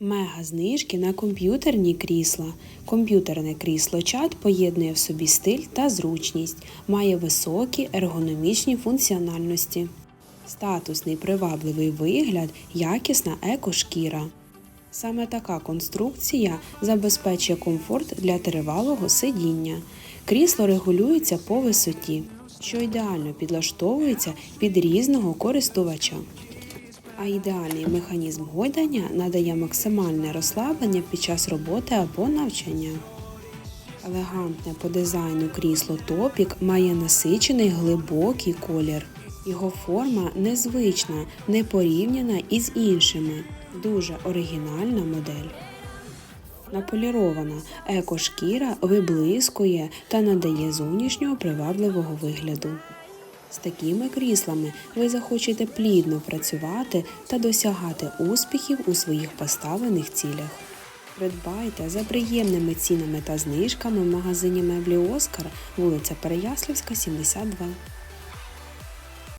Мега знижки на комп'ютерні крісла. Комп'ютерне крісло чат поєднує в собі стиль та зручність, має високі ергономічні функціональності. Статусний привабливий вигляд, якісна екошкіра. Саме така конструкція забезпечує комфорт для тривалого сидіння. Крісло регулюється по висоті, що ідеально підлаштовується під різного користувача. А ідеальний механізм гойдання надає максимальне розслаблення під час роботи або навчання. Елегантне по дизайну крісло Топік має насичений глибокий колір. Його форма незвична, не порівняна із іншими. Дуже оригінальна модель. Наполірована екошкіра виблискує та надає зовнішнього привабливого вигляду. З такими кріслами ви захочете плідно працювати та досягати успіхів у своїх поставлених цілях. Придбайте за приємними цінами та знижками в магазині меблі Оскар, вулиця Переяслівська, 72.